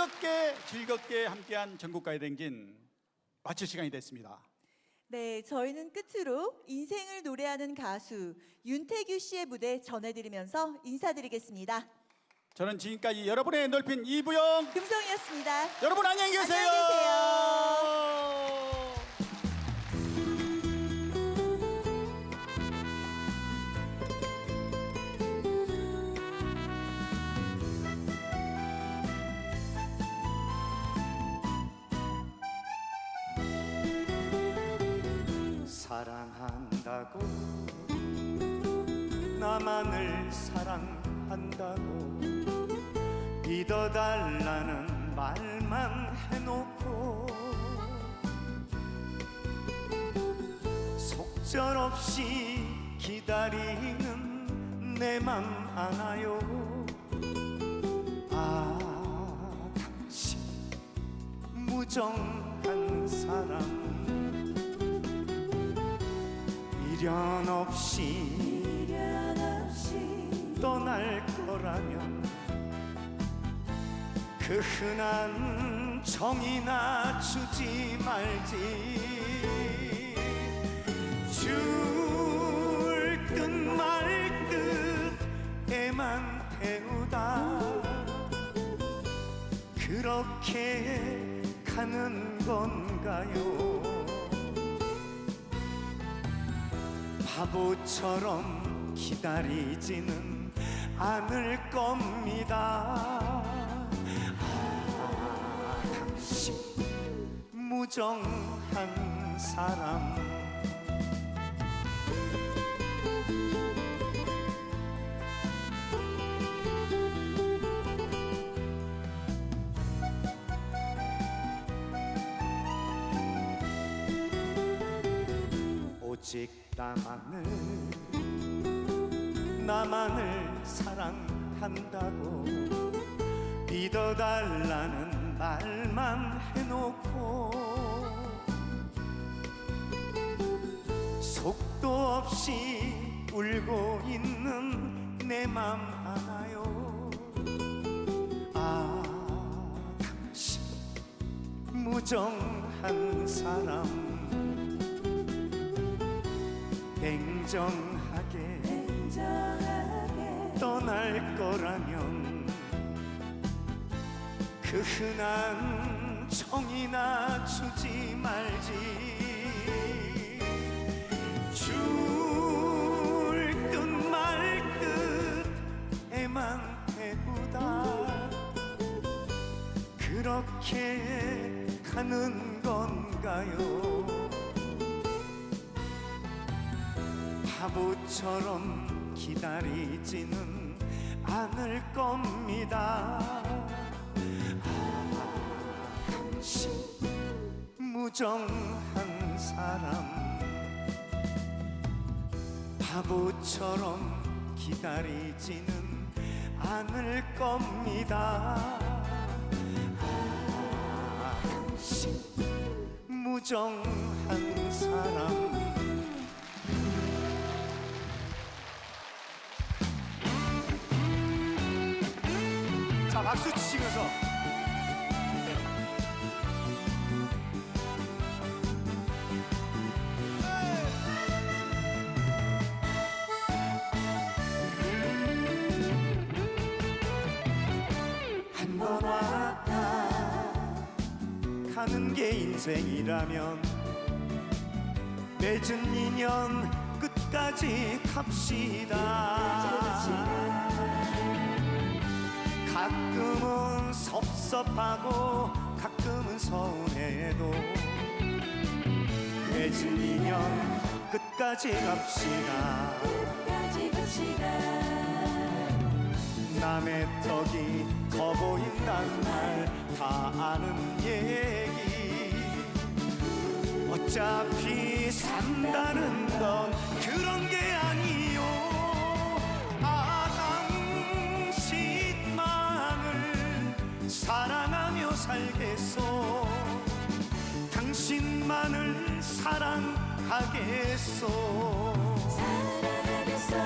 즐겁게 즐겁게 함께한 전국가요 댕진 마칠 시간이 됐습니다. 네, 저희는 끝으로 인생을 노래하는 가수 윤태규 씨의 무대 전해드리면서 인사드리겠습니다. 저는 지금까지 여러분의 넓힌 이부영 금성이었습니다. 여러분 안녕히 계세요. 안녕히 계세요. 나만을 사랑한다고 믿어달라는 말만 해놓고 속절없이 기다리는 내맘 아나요? 아 당신 무정한 사람. 미련 없이 떠날 거라면 그 흔한 정이나 주지 말지. 줄 듯 말듯 애만 태우다. 그렇게 가는 건가요? 바보처럼 기다리지는 않을 겁니다. 아, 당신 무정한 사람. 오직 나만을 나만을 사랑한다고 믿어달라는 말만 해놓고 속도 없이 울고 있는 내맘 아나요. 아 당신 무정한 사람. 냉정하게, 떠날 거라면 그 흔한 정이나 주지 말지. 줄 듯 말 듯 애만 태우다 그렇게 가는 건가요? 바보처럼 기다리지는 않을 겁니다. 아, 당신 무정한 사람 바보처럼 기다리지는 않을 겁니다. 아, 당신 무정한 사람 박수 치시면서. 한 번 왔다 가는 게 인생이라면 맺은 인연 끝까지 갑시다 가끔은 섭섭하고 가끔은 서운해도 맺은 인연 끝까지 갑시다. 남의 떡이 커 보인다는 말다 아는 얘기. 어차피 산다는 건 그런 게 아니요 사랑하겠소. 사랑하겠소.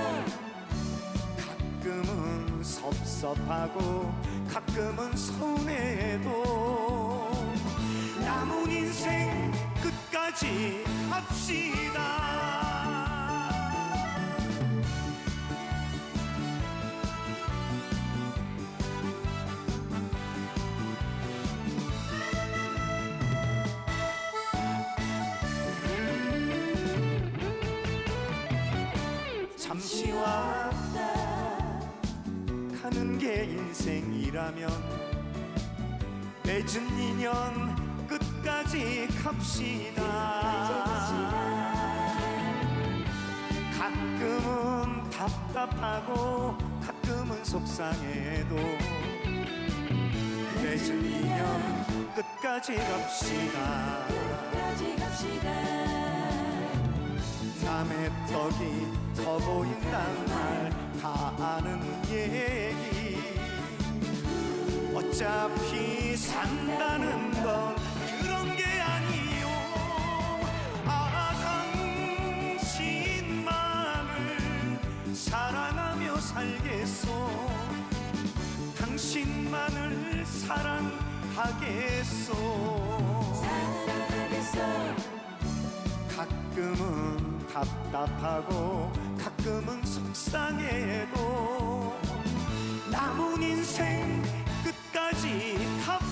가끔은 섭섭하고 가끔은 서운해도 남은 인생 끝까지 합시다. 잠시 왔다. 가는 게 인생이라면 맺은 인연 끝까지 갑시다. 가끔은 답답하고 가끔은 속상해도 맺은 인연 끝까지 갑시다 남의 떡이 더 보인단 말 다 아는 얘기. 어차피 산다는 건 그런 게 아니요 아 당신만을 사랑하며 살겠소. 당신만을 사랑하겠소. 가끔은 답답하고 가끔은 속상해도 남은 인생 끝까지 갑시다